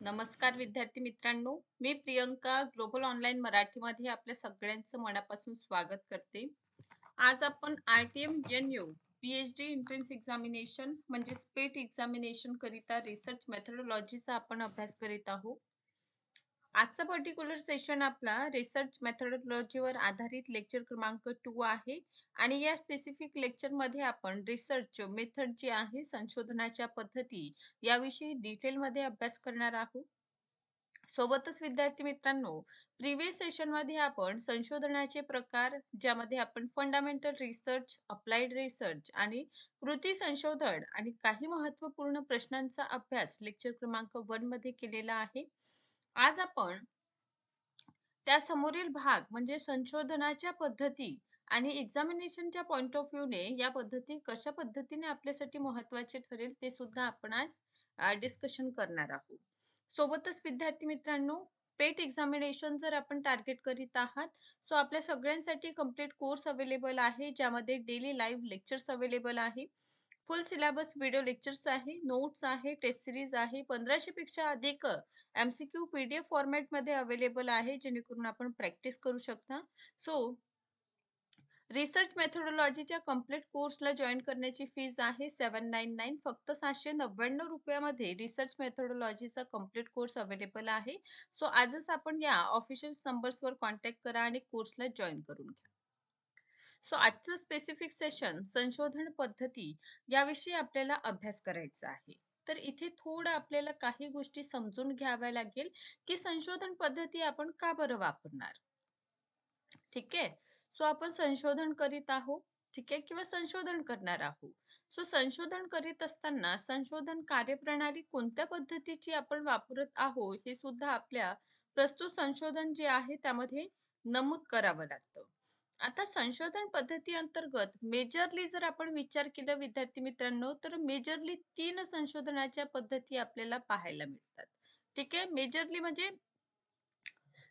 नमस्कार विद्यार्थी मित्रांनो मी प्रियंका ग्लोबल ऑनलाईन मराठीमध्ये आपल्या सगळ्यांचं मनापासून स्वागत करते. आज आपण R T M N U P H D entrance examination म्हणजे पेट एक्झामिनेशन करिता रिसर्च मेथडॉलॉजीचा आपण अभ्यास करीत आहोत. आजचा पर्टिक्युलर सेशन आपला रिसर्च मेथडॉलॉजीवर आधारित लेक्चर क्रमांक टू आहे. आणि या स्पेसिफिक लेक्चरमध्ये आपण रिसर्च मेथड जी आहे संशोधनाच्या पद्धती याविषयी डिटेलमध्ये अभ्यास करणार आहोत. सोबतच विद्यार्थी मित्रांनो प्रिव्हियस सेशनमध्ये आपण संशोधनाचे प्रकार ज्यामध्ये आपण फंडामेंटल रिसर्च अप्लाइड रिसर्च आणि कृती संशोधन आणि काही महत्त्वपूर्ण प्रश्नांचा अभ्यास लेक्चर क्रमांक वनमध्ये केलेला आहे. आज आपण त्या समोरील भाग म्हणजे संशोधनाच्या पद्धती आणि एक्झामिनेशनच्या पॉइंट ऑफ व्ह्यूने या पद्धती कशा पद्धतीने आपल्यासाठी महत्त्वाचे ठरेल ते सुद्धा आपण आज डिस्कशन करणार आहोत. सोबतच विद्यार्थी मित्रांनो पेट एक्झामिनेशन जर आपण टार्गेट करीत आहात सो आपल्या सगळ्यांसाठी कंप्लीट कोर्स अवेलेबल आहे ज्यामध्ये डेली लाईव्ह लेक्चर्स अवेलेबल आहे. फुल सिलेबस व्हिडिओ लेक्चर्स आहे नोट्स आहे टेस्ट सिरीज आहे. पंधराशे पेक्षा अधिक एमसीक्यू पीडीएफ एफ फॉर्मॅटमध्ये अवेलेबल आहे जेणेकरून आपण प्रॅक्टिस करू शकता. सो रिसर्च मेथोडॉलॉजीच्या कंप्लीट कोर्सला जॉईन करण्याची फीज आहे सेवन नाईन नाईन फक्त सातशे नव्याण्णव रुपयामध्ये रिसर्च मेथोडॉलॉजीचा कंप्लीट कोर्स अवेलेबल आहे. सो आजच आपण या ऑफिशियल नंबर्सवर कॉन्टॅक्ट करा आणि कोर्सला जॉईन करून घ्या. सो आजचं स्पेसिफिक सेशन संशोधन पद्धती याविषयी आपल्याला अभ्यास करायचा आहे. तर इथे थोडं आपल्याला काही गोष्टी समजून घ्याव्या लागेल की संशोधन पद्धती आपण का बरं वापरणार? ठीक आहे? सो आपण संशोधन करीत आहोत ठीक आहे? किंवा संशोधन करणार आहोत. सो संशोधन करीत असताना संशोधन कार्यप्रणाली कोणत्या पद्धतीची आपण वापरत आहोत हे सुद्धा आपल्या प्रस्तुत संशोधन जे आहे त्यामध्ये नमूद करावं लागतं. आता संशोधन पद्धती अंतर्गत मेजरली जर आपण विचार केला विद्यार्थी मित्रांनो तर मेजरली तीन संशोधनाच्या पद्धती आपल्याला पाहायला मिळतात. ठीक आहे? मेजरली म्हणजे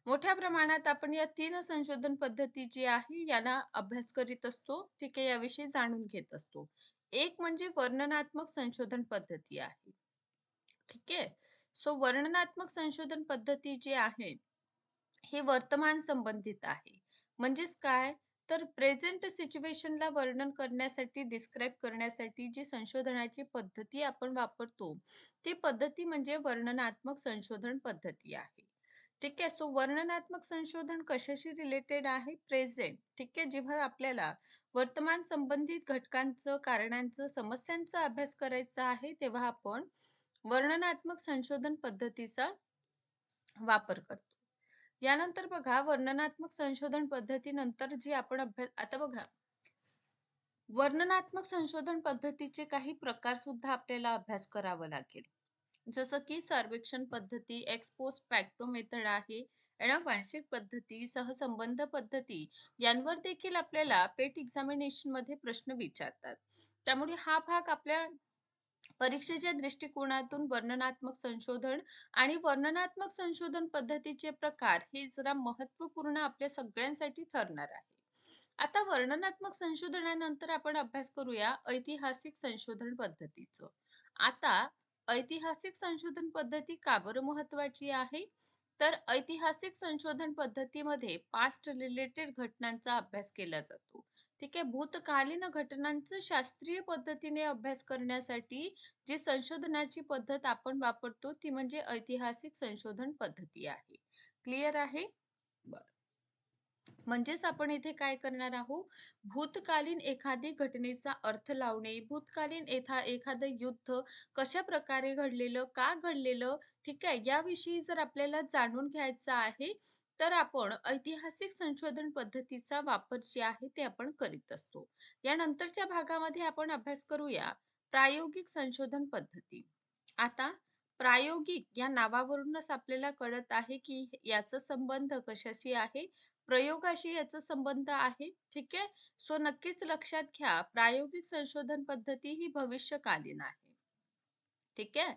मोठ्या प्रमाणात आपण या तीन संशोधन पद्धती जी आहे याला अभ्यास करीत असतो. ठीक आहे? याविषयी जाणून घेत असतो. एक म्हणजे वर्णनात्मक संशोधन पद्धती आहे. ठीक आहे? सो वर्णनात्मक संशोधन पद्धती जी आहे हे वर्तमान संबंधित आहे. म्हणजेच काय? तर प्रेझेंट सिच्युएशनला वर्णन करण्यासाठी डिस्क्राईब करण्यासाठी जी संशोधनाची पद्धती आपण वापरतो ती पद्धती म्हणजे वर्णनात्मक संशोधन पद्धती आहे. ठीक आहे? सो वर्णनात्मक संशोधन कशाशी रिलेटेड आहे? प्रेझेंट. ठीक आहे? जेव्हा आपल्याला वर्तमान संबंधित घटकांचं कारणांचं समस्यांचा अभ्यास करायचा आहे तेव्हा आपण वर्णनात्मक संशोधन पद्धतीचा वापर करतो. यानंतर बघा वर्णनात्मक संशोधन पद्धतीनंतर जी आपण अभ्यास आता बघा. वर्णनात्मक संशोधन पद्धतीचे काही प्रकार सुद्धा आपल्याला अभ्यास करावा लागेल. जसं की सर्वेक्षण पद्धती एक्सपोज पॅक्टो मेथड आहे वांशिक पद्धती सहसंबंध पद्धती यांवर देखील आपल्याला पेट एक्झामिनेशनमध्ये प्रश्न विचारतात. त्यामुळे हा भाग आपल्या परीक्षेच्या दृष्टिकोनातून वर्णनात्मक संशोधन आणि वर्णनात्मक संशोधन पद्धतीचे प्रकार हे जरा महत्त्वपूर्ण आपल्या सगळ्यांसाठी ठरणार आहे. आता वर्णनात्मक संशोधनानंतर आपण अभ्यास करूया ऐतिहासिक संशोधन पद्धतीचं. आता ऐतिहासिक संशोधन पद्धती का बरं महत्वाची आहे? तर ऐतिहासिक संशोधन पद्धतीमध्ये पास्ट रिलेटेड घटनांचा अभ्यास केला जातो. ठीक आहे. भूतकालीन घटनांचं शास्त्रीय पद्धतीने अभ्यास करण्यासाठी जी संशोधनाची पद्धत आपण वापरतो ती म्हणजे ऐतिहासिक संशोधन पद्धती आहे. क्लिअर आहे? बर. म्हणजेच आपण इथे काय करणार आहोत? भूतकालीन एखादी घटनेचा अर्थ लावणे भूतकालीन एथा एखादं युद्ध कशा प्रकारे घडलेलं का घडलेलं ठीक आहे याविषयी जर आपल्याला जाणून घ्यायचं आहे तर आपण ऐतिहासिक संशोधन पद्धतीचा वापर जे आहे ते आपण करीत असतो. यानंतरच्या भागामध्ये आपण अभ्यास करूया प्रायोगिक संशोधन पद्धती. आता प्रायोगिक या नावावरूनच आपल्याला कळत आहे की याचा संबंध कशाशी आहे? प्रयोगाशी याचा संबंध आहे? ठीक आहे? सो नक्कीच लक्षात घ्या प्रायोगिक संशोधन पद्धती ही भविष्यकालीन आहे. ठीक आहे?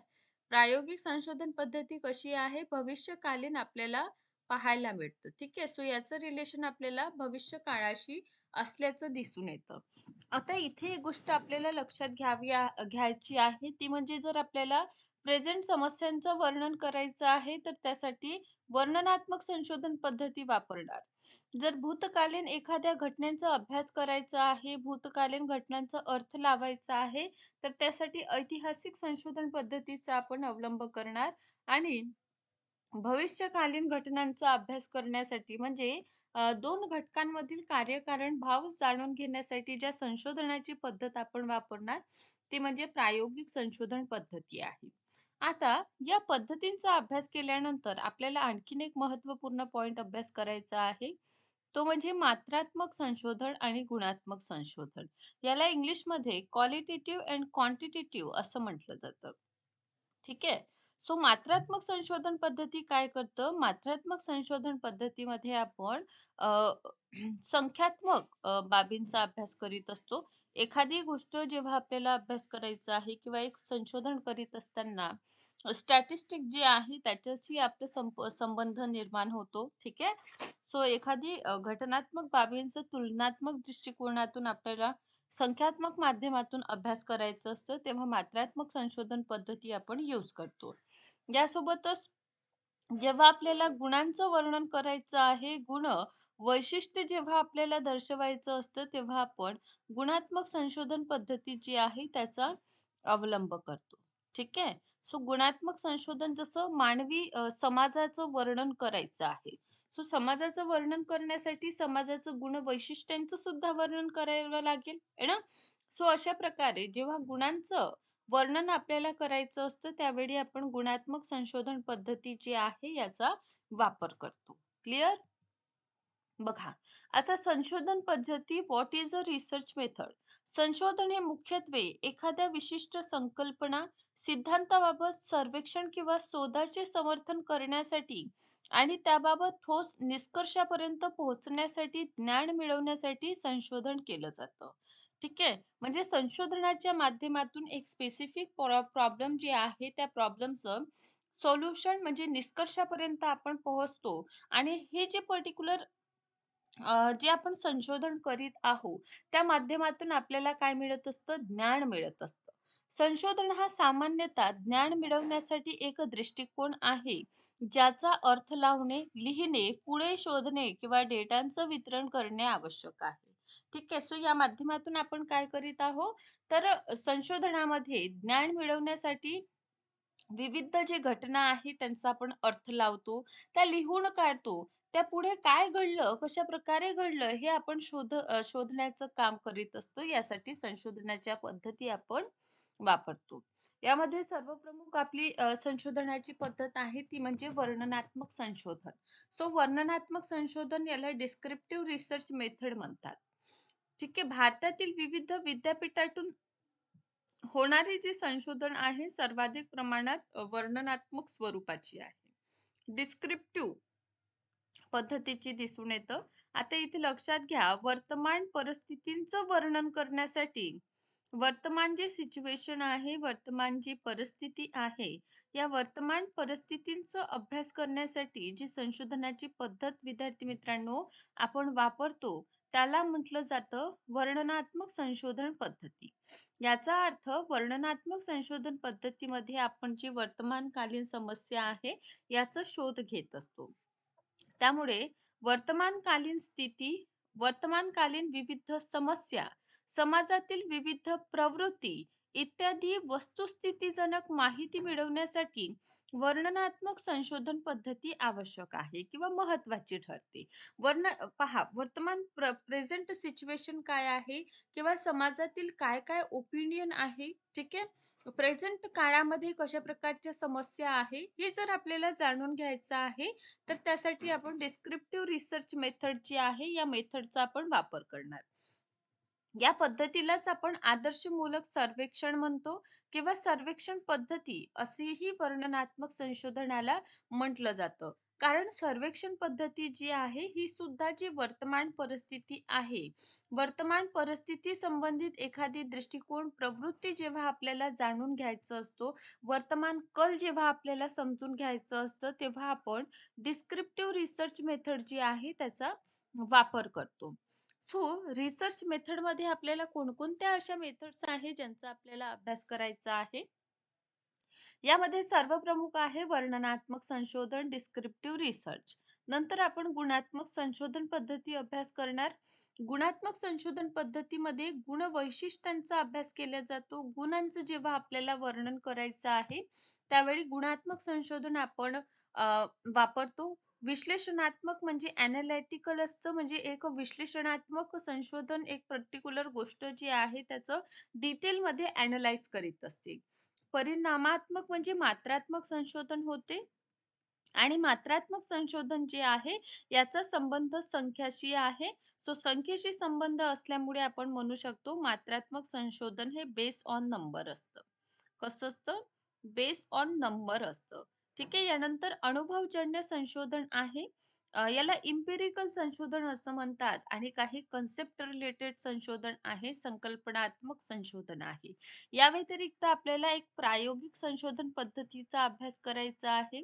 प्रायोगिक संशोधन पद्धती कशी आहे? भविष्यकालीन आपल्याला पाहायला मिळतं. ठीक आहे? सो याचं रिलेशन आपल्याला भविष्य काळाशी असल्याचं दिसून येतं. आता इथे एक गोष्ट आपल्याला लक्षात घ्यावी घ्यायची आहे. ती म्हणजे जर आपल्याला प्रेझेंट समस्यांचं वर्णन करायचं आहे तर त्यासाठी वर्णनात्मक संशोधन पद्धती वापरणार. जर भूतकालीन एखाद्या घटनेचा अभ्यास करायचा आहे भूतकालीन घटनांचा अर्थ लावायचा आहे तर त्यासाठी ऐतिहासिक संशोधन पद्धतीचा आपण अवलंब करणार आणि भविष्यकालीन घटनांचा अभ्यास करण्यासाठी म्हणजे दोन घटकांमधील कार्यकारण भाव जाणून घेण्यासाठी ज्या संशोधनाची पद्धत आपण वापरणार ती म्हणजे प्रायोगिक संशोधन पद्धती आहे. आता या पद्धतींचा अभ्यास केल्यानंतर आपल्याला आणखीन एक महत्त्वपूर्ण पॉइंट अभ्यास करायचा आहे. तो म्हणजे मात्रात्मक संशोधन आणि गुणात्मक संशोधन. याला इंग्लिशमध्ये क्वालिटेटिव्ह अँड क्वांटिटेटिव्ह असं म्हटलं जातं. ठीक आहे? सो मात्रात्मक संशोधन पद्धती काय करतं? मात्रात्मक संशोधन पद्धतीमध्ये आपण संख्यात्मक बाबींचा अभ्यास करीत असतो. एखादी गोष्ट जेव्हा आपल्याला अभ्यास करायचा आहे किंवा एक संशोधन करीत असताना स्टॅटिस्टिक जे आहे त्याच्याशी आपलं संप संबंध निर्माण होतो. ठीक आहे? सो एखादी घटनात्मक बाबींचं तुलनात्मक दृष्टिकोनातून आपल्याला संख्यात्मक माध्यमातून अभ्यास करायचा असतं तेव्हा मात्रात्मक संशोधन पद्धती आपण यूज करतो. यासोबतच जेव्हा आपल्याला गुणांचं वर्णन करायचं आहे गुण वैशिष्ट्य जेव्हा आपल्याला दर्शवायचं असतं तेव्हा आपण गुणात्मक संशोधन पद्धती जी आहे त्याचा अवलंब करतो. ठीक आहे? सो गुणात्मक संशोधन जसं मानवी समाजाचं वर्णन करायचं आहे. सो समाजाचं वर्णन करण्यासाठी समाजाचं गुण वैशिष्ट्यांचं सुद्धा वर्णन करायला लागेल ना? सो अशा प्रकारे जेव्हा गुणांचं वर्णन आपल्याला करायचं असतं त्यावेळी आपण गुणात्मक संशोधन पद्धती जी आहे याचा वापर करतो. क्लिअर बघा आता संशोधन पद्धती what is a research method संशोधन हे मुख्यत्वे एखाद्या विशिष्ट संकल्पना सिद्धांताबाबत सर्वेक्षण किंवा शोधाचे समर्थन करण्यासाठी आणि त्याबाबत ठोस निष्कर्षापर्यंत पोहोचण्यासाठी ज्ञान मिळवण्यासाठी संशोधन केलं जातं. ठीक आहे. म्हणजे संशोधनाच्या माध्यमातून एक स्पेसिफिक प्रॉब्लेम जे आहे त्या प्रॉब्लेमचं सोल्युशन म्हणजे निष्कर्षापर्यंत आपण पोहोचतो आणि हे जे पर्टिक्युलर जे आपण संशोधन करीत आहोत त्या माध्यमातून आपल्याला काय मिळत असतं? ज्ञान मिळत असतं. संशोधन हा सामान्यतः ज्ञान मिळवण्यासाठी एक दृष्टिकोन आहे ज्याचा अर्थ लावणे लिहिणे पुढे शोधणे किंवा डेटांचं वितरण करणे आवश्यक आहे. ठीक आहे. सो या माध्यमातून आपण काय करीत आहोत? तर संशोधनामध्ये ज्ञान मिळवण्यासाठी विविध जे घटना आहे त्यांचा आपण अर्थ लावतो त्या लिहून काढतो. त्या पुढे काय घडलं कशा प्रकारे घडलं हे आपण शोध शोधण्याचं काम करीत असतो. यासाठी संशोधनाच्या पद्धती आपण वापरतो. यामध्ये सर्व प्रमुख आपली संशोधनाची पद्धत आहे ती म्हणजे वर्णनात्मक संशोधन. सो वर्णनात्मक संशोधन याला डिस्क्रिप्टिव्ह रिसर्च मेथड म्हणतात. ठीक आहे. भारतातील विविध विद्यापीठातून होणारे जे संशोधन आहे सर्वाधिक प्रमाणात वर्णनात्मक स्वरूपाची आहे. डिस्क्रिप्टिव्ह पद्धतीची दिसून येतं. आता इथे लक्षात घ्या वर्तमान परिस्थितींचं वर्णन करण्यासाठी वर्तमान जे सिच्युएशन आहे वर्तमान जी परिस्थिती आहे या वर्तमान परिस्थितींचा अभ्यास करण्यासाठी जी संशोधनाची पद्धत विद्यार्थी मित्रांनो आपण वापरतो त्याला म्हटलं जातं वर्णनात्मक संशोधन पद्धती. याचा अर्थ वर्णनात्मक संशोधन पद्धतीमध्ये आपण जी वर्तमानकालीन समस्या आहे याचा शोध घेत असतो. त्यामुळे वर्तमानकालीन स्थिती वर्तमानकालीन विविध समस्या समाजातील विविध प्रवृत्ती इत्यादी वस्तुस्थितीजनक माहिती मिळवण्यासाठी वर्णनात्मक संशोधन पद्धती आवश्यक आहे किंवा महत्वाची ठरते. वर्ण पहा वर्तमान प्रेझेंट सिच्युएशन काय आहे किंवा समाजातील काय काय ओपिनियन आहे? ठीक आहे? प्रेझेंट काळामध्ये कशा प्रकारच्या समस्या आहे? हे जर आपल्याला जाणून घ्यायचं आहे तर त्यासाठी आपण डिस्क्रिप्टिव्ह रिसर्च मेथड जी आहे. या मेथडचा आपण वापर करणार. या पद्धतीलाच आपण आदर्शमूलक सर्वेक्षण म्हणतो किंवा सर्वेक्षण पद्धती असेही वर्णनात्मक संशोधनाला म्हटलं जातं. कारण सर्वेक्षण पद्धती जी आहे ही सुद्धा जी वर्तमान परिस्थिती आहे वर्तमान परिस्थिती संबंधित एखादी दृष्टिकोन प्रवृत्ती जेव्हा आपल्याला जाणून घ्यायचं असतो वर्तमान कल जेव्हा आपल्याला समजून घ्यायचं असतं तेव्हा आपण डिस्क्रिप्टिव्ह रिसर्च मेथड जी आहे त्याचा वापर करतो. सो रिसर्च मेथडमध्ये आपल्याला कोणकोणत्या अशा मेथड्स आहे ज्यांचा आपल्याला अभ्यास करायचा आहे? यामध्ये सर्व प्रमुख आहे वर्णनात्मक संशोधन डिस्क्रिप्टिव्ह रिसर्च नंतर आपण गुणात्मक संशोधन पद्धती अभ्यास करणार. गुणात्मक संशोधन पद्धतीमध्ये गुण वैशिष्ट्यांचा अभ्यास केला जातो. गुणांचं जेव्हा आपल्याला वर्णन करायचं आहे त्यावेळी गुणात्मक संशोधन आपण वापरतो. विश्लेषणात्मक म्हणजे अनालिटिकल असतं म्हणजे एक विश्लेषणात्मक संशोधन एक पर्टिक्युलर गोष्ट जी आहे त्याचं डिटेलमध्ये अनालाइज करीत असते. परिणामात्मक म्हणजे मात्रात्मक संशोधन होते आणि मात्रात्मक संशोधन जे आहे याचा संबंध संख्याशी आहे. सो संख्येशी संबंध असल्यामुळे आपण म्हणू शकतो मात्रात्मक संशोधन हे बेस ऑन नंबर असतं. कसं असतं? बेस ऑन नंबर असतं. ठीक आहे. यानंतर अनुभवजन्य संशोधन आहे. याला इम्पेरिकल संशोधन असं म्हणतात आणि काही कन्सेप्ट रिलेटेड संशोधन आहे. संकल्पनात्मक संशोधन आहे. या व्यतिरिक्त आपल्याला एक प्रायोगिक संशोधन पद्धतीचा अभ्यास करायचा आहे.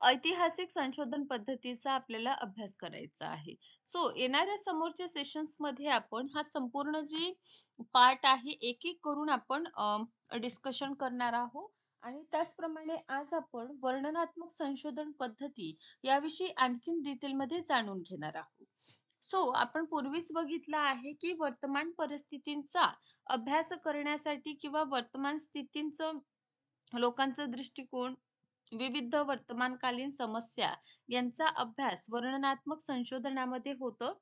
ऐतिहासिक संशोधन पद्धतीचा आपल्याला अभ्यास करायचा आहे. सो येणाऱ्या समोरच्या सेशन्समध्ये आपण हा संपूर्ण जी पार्ट आहे एक एक करून आपण डिस्कशन करणार आहोत. आणि त्याचप्रमाणे आज आपण वर्णनात्मक संशोधन पद्धती याविषयी आणखीन डिटेलमध्ये जाणून घेणार आहोत. सो आपण पूर्वीच बघितलं आहे की वर्तमान परिस्थितींचा अभ्यास करण्यासाठी किंवा वर्तमान स्थितींचं लोकांचा दृष्टिकोन विविध वर्तमानकालीन समस्या यांचा अभ्यास वर्णनात्मक संशोधनामध्ये होतं.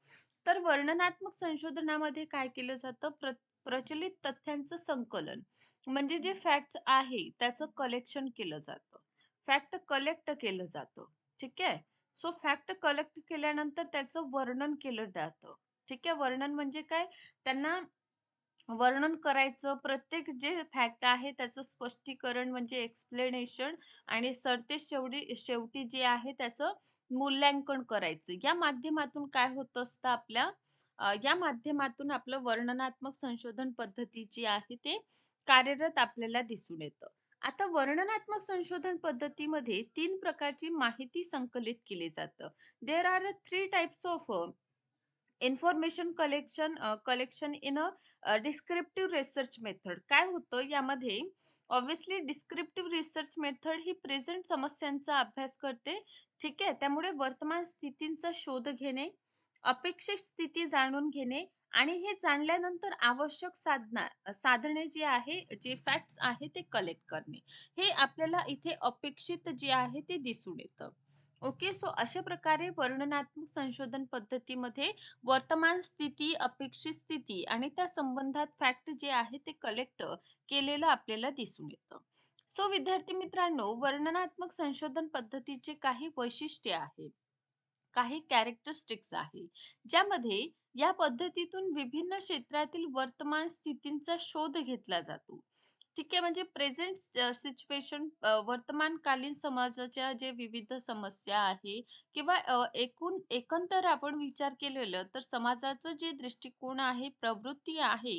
तर वर्णनात्मक संशोधनामध्ये काय केलं जातं? प्रत्येक प्रचलित तथ्यांचं संकलन. म्हणजे जे फॅक्ट आहे त्याचं कलेक्शन केलं जातं. फॅक्ट कलेक्ट केलं जातं. ठीक आहे? सो फॅक्ट कलेक्ट केल्यानंतर त्याचं वर्णन केलं जातं. ठीक आहे? वर्णन म्हणजे काय? त्यांना वर्णन करायचं. प्रत्येक जे फॅक्ट आहे त्याचं स्पष्टीकरण म्हणजे एक्सप्लेनेशन आणि सरते शेवटी शेवटी जे आहे त्याचं मूल्यांकन करायचं. या माध्यमातून काय होत असतं आपल्या? या माध्यमातून आपलं वर्णनात्मक संशोधन पद्धती जी आहे ते कार्यरत आपल्याला दिसून येतं. आता वर्णनात्मक संशोधन पद्धतीमध्ये तीन प्रकारची माहिती संकलित केली जातं. There are three types of information collection collection in a descriptive research method काय होतं? यामध्ये ऑब्विसली डिस्क्रिप्टिव्ह रिसर्च मेथड ही प्रेझेंट समस्यांचा अभ्यास करते. ठीक आहे? त्यामुळे वर्तमान स्थितींचा शोध घेणे अपेक्षित स्थिती जाणून घेणे आणि हे जाणल्यानंतर आवश्यक साधना साधने जे आहे जे फॅक्ट्स आहे ते कलेक्ट करणे. हे आपल्याला इथे अपेक्षित जे आहे ते दिसून येतं. ओके सो अशा प्रकारे वर्णनात्मक संशोधन पद्धतीमध्ये वर्तमान स्थिती अपेक्षित स्थिती आणि त्या संबंधात फॅक्ट जे आहे ते कलेक्ट केलेलं आपल्याला दिसून येतं. सो विद्यार्थी मित्रांनो वर्णनात्मक संशोधन पद्धतीचे काही वैशिष्ट्ये आहेत काही कॅरेक्टरिस्टिक्स आहे. ज्यामध्ये या पद्धतीतून विभिन्न क्षेत्रातील वर्तमान स्थितींचा शोध घेतला जातो. ठीक आहे. म्हणजे प्रेझेंट सिच्युएशन वर्तमानकालीन समाजाच्या जे विविध समस्या आहे किंवा एकूण एकंदर आपण विचार केलेलं तर समाजाचं जे दृष्टिकोन आहे प्रवृत्ती आहे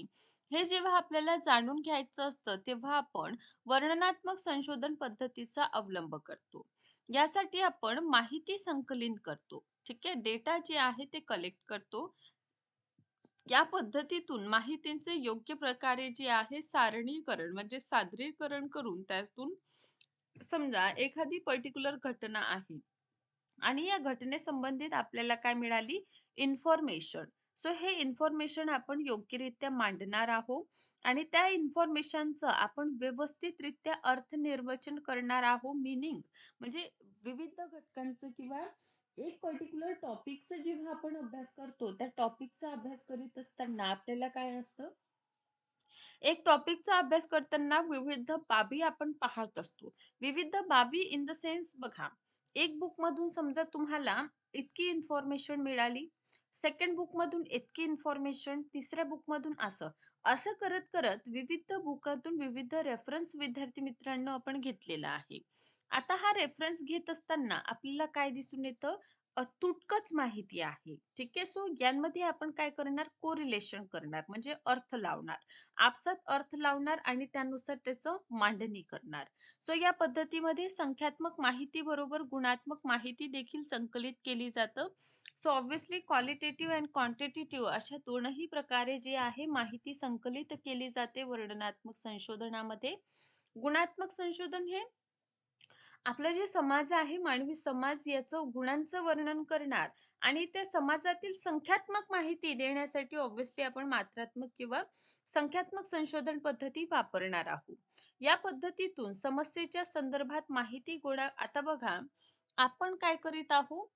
हे जेव्हा आपल्याला जाणून घ्यायचं असतं तेव्हा आपण वर्णनात्मक संशोधन पद्धतीचा अवलंब करतो. यासाठी आपण माहिती संकलित करतो. ठीक आहे. डेटा जे आहे ते कलेक्ट करतो. या पद्धतीतून माहितीचे योग्य प्रकारे जे आहे सारणीकरण म्हणजे सादरीकरण करून त्यातून समजा एखादी पर्टिक्युलर घटना आहे आणि या घटने संबंधित आपल्याला काय मिळाली? इन्फॉर्मेशन. सो हे इन्फॉर्मेशन आपण योग्यरित्या मांडणार आहोत आणि त्या इन्फॉर्मेशनचं आपण व्यवस्थितरित्या अर्थ निर्वचन करणार आहोत मिनिंग. म्हणजे विविध घटकांचं किंवा एक पर्टिक्युलर टॉपिकचा जेव्हा आपण अभ्यास करतो त्या टॉपिकचा अभ्यास करीत असताना आपल्याला काय असतं? एक टॉपिकचा अभ्यास करताना विविध बाबी आपण पाहत असतो. विविध बाबी इन द सेन्स बघा एक बुक मधून समजा तुम्हाला इतकी इन्फॉर्मेशन मिळाली सेकंड बुक मधून इतकी इन्फॉर्मेशन तिसऱ्या बुक मधून असं. असं करत करत विविध बुकातून विविध रेफरन्स विद्यार्थी मित्रांनो आपण घेतलेला आहे. आता हा रेफरन्स घेत असताना आपल्याला काय दिसून येतं? तुटकच माहिती आहे. ठीक आहे? सो यांमध्ये आपण काय करणार? कोरिलेशन करणार म्हणजे अर्थ लावणार. आपसात अर्थ लावणार आणि त्यानुसार त्याचं मांडणी करणार. सो या पद्धतीमध्ये संख्यात्मक माहिती बरोबर गुणात्मक माहिती देखील संकलित केली जातं. So obviously qualitative and quantitative अशा दोनही प्रकारे जे आहे माहिती संकलित केली जाते वर्णनात्मक संशोधनामध्ये. गुणात्मक संशोधन हे आपला जे समाज आहे मानवी समाज याचं गुणांचं वर्णन करणार आणि त्या समाजातील संख्यात्मक माहिती देण्यासाठी ऑब्व्हियसली आपण मात्रात्मक किंवा संख्यात्मक संशोधन पद्धती वापरणार आहोत. या पद्धतीतून समस्येच्या संदर्भात माहिती गोळा आता बघा आपण काय करीत आहोत?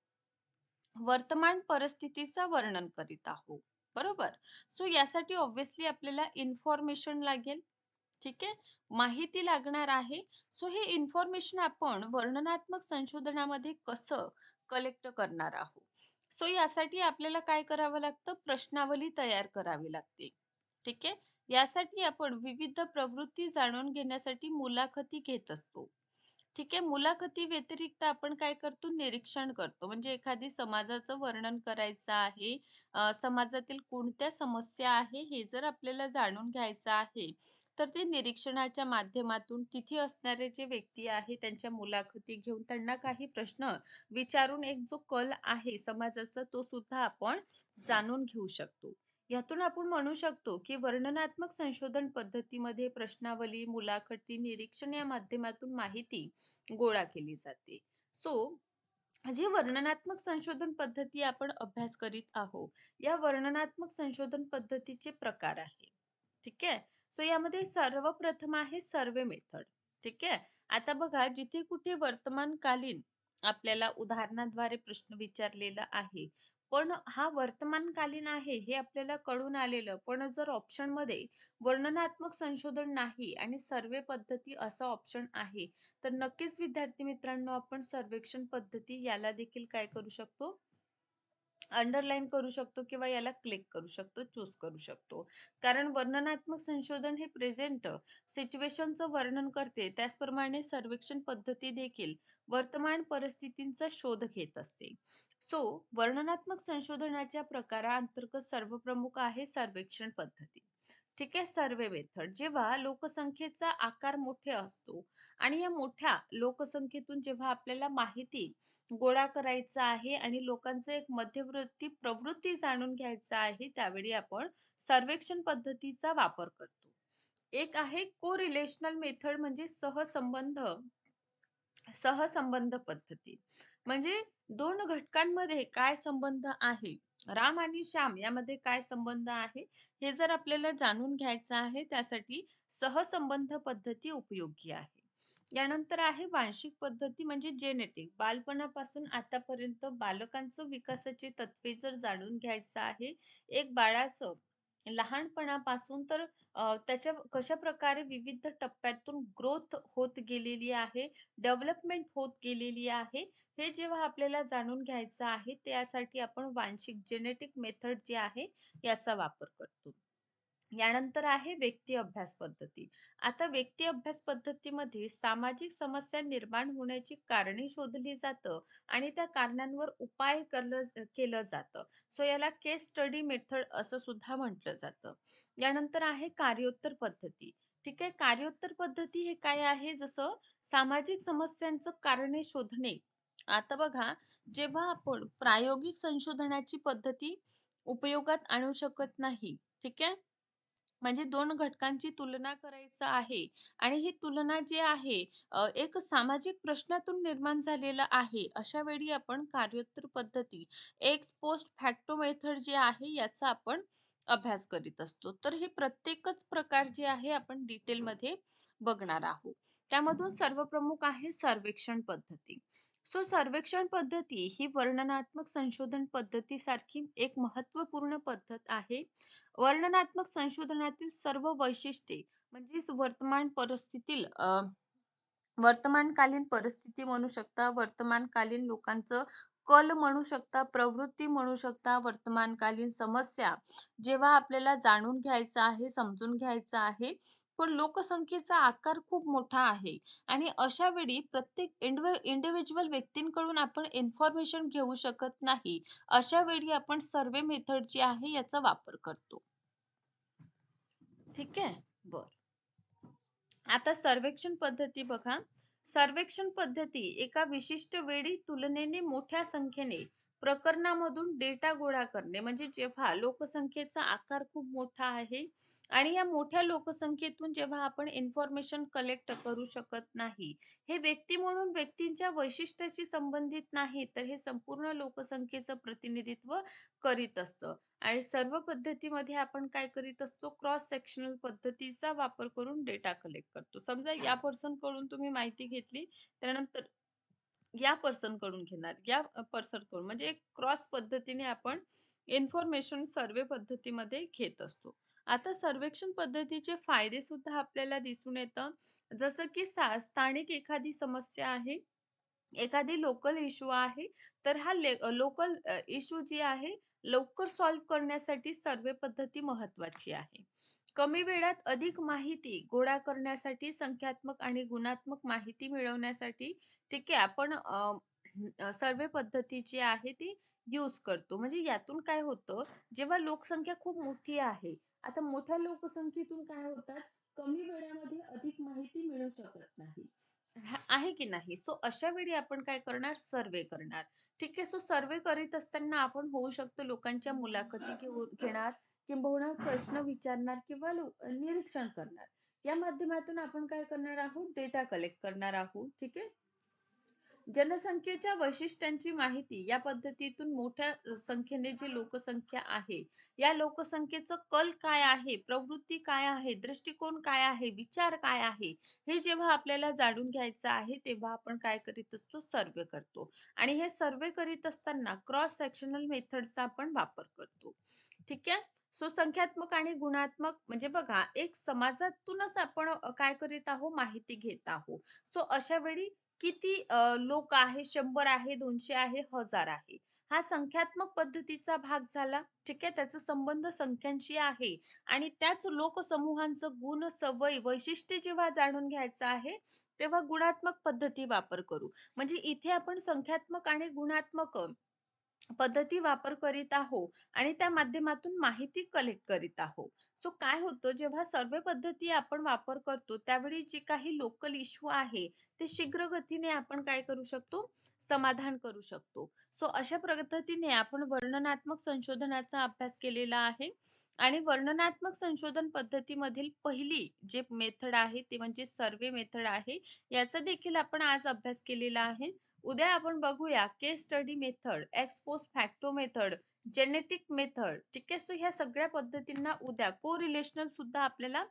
वर्तमान परिस्थितीचं वर्णन करीत आहोत. बरोबर? सो यासाठी ऑब्व्हियसली आपल्याला इन्फॉर्मेशन लागेल. ठीक आहे? माहिती लागणार आहे. सो हे इन्फॉर्मेशन आपण वर्णनात्मक संशोधनामध्ये कसं कलेक्ट करणार आहोत? सो यासाठी आपल्याला काय करावं लागतं? प्रश्नावली तयार करावी लागते. ठीक आहे? यासाठी आपण विविध प्रवृत्ती जाणून घेण्यासाठी मुलाखती घेत असतो. ठीक आहे. मुलाखती व्यतिरिक्त आपण काय करतो? निरीक्षण करतो. म्हणजे एखादी समाजाचं वर्णन करायचं आहे. अ, समाजातील कोणत्या समस्या आहे हे जर आपल्याला जाणून घ्यायचं आहे तर ते निरीक्षणाच्या माध्यमातून तिथे असणारे जे व्यक्ती आहे त्यांच्या मुलाखती घेऊन त्यांना काही प्रश्न विचारून एक जो कल आहे समाजाचा तो सुद्धा आपण जाणून घेऊ शकतो. यातून आपण म्हणू शकतो की वर्णनात्मक संशोधन पद्धतीमध्ये प्रश्नावली मुलाखती निरीक्षण या माध्यमातून माहिती गोळा केली जाते. सो जी वर्णनात्मक संशोधन पद्धती आपण अभ्यास करीत आहोत या वर्णनात्मक संशोधन पद्धतीचे प्रकार आहे ठीक आहे? सो यामध्ये सर्वप्रथम आहे सर्वे मेथड. ठीक आहे? आता बघा जिथे कुठे वर्तमानकालीन आपल्याला उदाहरणाद्वारे प्रश्न विचारलेला आहे पण हा वर्तमानकालीन आहे हे आपल्याला कळून आलेलं. पण जर ऑप्शनमध्ये वर्णनात्मक संशोधन नाही आणि सर्वे पद्धती असा ऑप्शन आहे तर नक्कीच विद्यार्थी मित्रांनो आपण सर्वेक्षण पद्धती याला देखील काय करू शकतो? अंडरलाईन करू शकतो किंवा याला क्लिक करू शकतो चूज करू शकतो. कारण वर्णनात्मक संशोधन हे प्रेझेंट सिच्युएशनचं वर्णन करते. त्याचप्रमाणे सर्वेक्षण पद्धती देखील वर्तमान परिस्थितींचा शोध घेत असते. सो वर्णनात्मक संशोधनाच्या प्रकारांतर्गत सर्वप्रमुख आहे सर्वेक्षण पद्धती. ठीक आहे? Survey method. जेव्हा लोकसंख्येचा आकार मोठे असतो आणि या मोठ्या लोकसंख्येतून जेव्हा आपल्याला माहिती गोळा करायचा आहे आणि लोकांचं एक मध्यवर्ती प्रवृत्ती जाणून घ्यायचा आहे त्यावेळी आपण सर्वेक्षण पद्धतीचा वापर करतो. एक आहे को रिलेशनल मेथड म्हणजे सहसंबंध सहसंबंध पद्धती. म्हणजे दोन घटकांमध्ये काय संबंध आहे? राम आणि श्याम यामध्ये काय संबंध आहे? हे जर आपल्याला जाणून घ्यायचं आहे त्यासाठी सहसंबंध पद्धती उपयोगी आहे. यानंतर आहे वांशिक पद्धती म्हणजे जेनेटिक बालपणापासून आतापर्यंत बालकांचं विकासाची तत्वे जर जाणून घ्यायचं आहे एक बाळाचं लहानपणापासून तर त्याच्या कशा प्रकारे विविध टप्प्यातून ग्रोथ होत गेलेली आहे डेव्हलपमेंट होत गेलेली आहे हे जेव्हा आपल्याला जाणून घ्यायचं आहे त्यासाठी आपण वांशिक जेनेटिक मेथड जे आहे याचा वापर करतो. यानंतर आहे व्यक्ती अभ्यास पद्धती. आता व्यक्ती अभ्यास पद्धतीमध्ये सामाजिक समस्या निर्माण होण्याची कारणे शोधली जातं आणि त्या कारणांवर उपाय केलं केलं जातं. सो याला केस स्टडी मेथड असं सुद्धा म्हटलं जातं. यानंतर आहे कार्योत्तर पद्धती. ठीक आहे? कार्योत्तर पद्धती हे काय आहे? जसं सामाजिक समस्यांचं कारणे शोधणे. आता बघा जेव्हा आपण प्रायोगिक संशोधनाची पद्धती उपयोगात आणू शकत नाही ठीक आहे? म्हणजे दोन घटकांची तुलना करायचं आहे. आणि ही तुलना जी आहे एक सामाजिक प्रश्नातून निर्माण झालेला आहे अशा वेळी आपण कार्योत्तर पद्धती एक्स पोस्ट फॅक्टो मेथड जे आहे याचा आपण अभ्यास करीत असतो. तर हे प्रत्येकच प्रकार जे आहे आपण डिटेलमध्ये बघणार आहोत. त्यामधून सर्वप्रमुख आहे सर्वेक्षण पद्धती. सो सर्वेक्षण पद्धती ही वर्णनात्मक संशोधन पद्धतीसारखी एक महत्त्वपूर्ण पद्धत आहे. वर्णनात्मक संशोधनातील सर्व वैशिष्ट्ये म्हणजेच वर्तमान परिस्थितीतील अ, वर्तमानकालीन परिस्थिती म्हणू शकता वर्तमानकालीन लोकांचं कल म्हणू शकता प्रवृत्ती म्हणू शकता वर्तमानकालीन समस्या जेव्हा आपल्याला जाणून घ्यायचं आहे समजून घ्यायचं आहे पण लोकसंख्येचा आकार खूप मोठा आहे आणि अशा वेळी प्रत्येक इंडिव्हिज्युअल व्यक्तींकडून आपण इन्फॉर्मेशन घेऊ शकत नाही. अशा वेळी आपण सर्वे मेथड जी आहे याचा वापर करतो. ठीक आहे? बर. आता सर्वेक्षण पद्धती बघा. सर्वेक्षण पद्धती एका विशिष्ट वेळी तुलनेने मोठ्या संख्येने प्रकरणामधून डेटा गोळा करणे. म्हणजे जेव्हा लोकसंख्येचा आकार खूप मोठा आहे आणि या मोठ्या लोकसंख्येतून जेव्हा आपण इन्फॉर्मेशन कलेक्ट करू शकत नाही हे व्यक्ती म्हणून व्यक्तींच्या वैशिष्ट्याशी संबंधित नाही तर हे संपूर्ण लोकसंख्येचं प्रतिनिधित्व करीत असतं. आणि सर्व पद्धतीमध्ये आपण काय करीत असतो? क्रॉस सेक्शनल पद्धतीचा वापर करून डेटा कलेक्ट करतो. समजा या पर्सनकडून तुम्ही माहिती घेतली त्यानंतर या पर्सनकडून घेणार या पर्सनकडून. म्हणजे एक क्रॉस पद्धतीने आपण इन्फॉर्मेशन सर्वे पद्धतीमध्ये घेत असतो. आता सर्वेक्षण पद्धतीचे फायदे सुद्धा आपल्याला दिसून येतं. जसं की सा- स्थानिक एखादी समस्या आहे एखादी लोकल इश्यू आहे तर हा लोकल इश्यू जी आहे लवकर सॉल्व्ह करण्यासाठी सर्वे पद्धती महत्वाची आहे. कमी वेळात अधिक माहिती गोळा करण्यासाठी संख्यात्मक आणि गुणात्मक माहिती मिळवण्यासाठी ठीक? आहे आपण सर्वे पद्धती जी आहे ती यूज करतो. म्हणजे यातून काय होतं जेव्हा लोकसंख्या खूप मोठी आहे आता मोठ्या लोकसंख्येतून काय होतात कमी वेळामध्ये अधिक माहिती मिळू शकत नाही. आहे की नाही? सो अशा वेळी आपण काय करणार? सर्वे करणार. ठीक? आहे सो सर्वे करीत असताना आपण होऊ शकतो लोकांच्या मुलाखती घेऊ घेणार. किंबहुना प्रश्न विचारणार किंवा निरीक्षण करणार. या माध्यमातून आपण काय करणार आहोत? डेटा कलेक्ट करणार आहोत ठीक आहे? जनसंख्येच्या वैशिष्ट्यांची माहिती या पद्धतीतून मोठ्या संख्येने जी लोकसंख्या आहे या लोकसंख्येचं कल काय आहे? प्रवृत्ती काय आहे? दृष्टिकोन काय आहे? विचार काय आहे? हे जेव्हा आपल्याला जाणून घ्यायचं आहे तेव्हा आपण काय करीत असतो? सर्वे करतो. आणि हे सर्वे करीत असताना क्रॉस सेक्शनल मेथडचा आपण वापर करतो. ठीक आहे? सो संख्यात्मक आणि गुणात्मक म्हणजे बघा एक समाजातूनच आपण काय करीत आहोत? माहिती घेत आहोत. सो अशा वेळी किती लोक आहे? शंभर आहे? दोनशे आहे? हजार आहे? हा संख्यात्मक पद्धतीचा भाग झाला. ठीक आहे? त्याचा संबंध संख्यांशी आहे. आणि त्याच लोकसमूहांचं गुण सवय वैशिष्ट्य जेव्हा जाणून घ्यायचं आहे तेव्हा गुणात्मक पद्धती वापर करू. म्हणजे इथे आपण संख्यात्मक आणि गुणात्मक पद्धती वापर करीत आहो आणि त्या माध्यमातून माहिती कलेक्ट करीत आहो. सो काय होतं जेव्हा सर्वे पद्धती आपण वापर करतो त्यावेळी जे काही लोकल इश्यू आहे ते शीघ्र गतीने आपण काय करू शकतो? समाधान करू शकतो. सो अशा पद्धतीने आपण वर्णनात्मक संशोधनाचा अभ्यास केलेला आहे आणि वर्णनात्मक संशोधन पद्धतीमधील पहिली जे मेथड आहे ते म्हणजे सर्वे मेथड आहे याचा देखील आपण आज अभ्यास केलेला आहे. उद्या आपण बघूया case study method ex post facto method genetic method ठीक आहे? सो ह्या सगळ्या पद्धतींना उद्या को रिलेशनल सुद्धा आपल्याला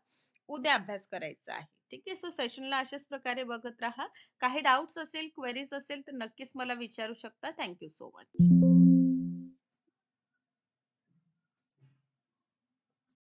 उद्या अभ्यास करायचा आहे. ठीक आहे? सो सेशनला अशाच प्रकारे बघत राहा. काही डाऊट्स असेल क्वेरीज असेल तर नक्कीच मला विचारू शकता. Thank you so much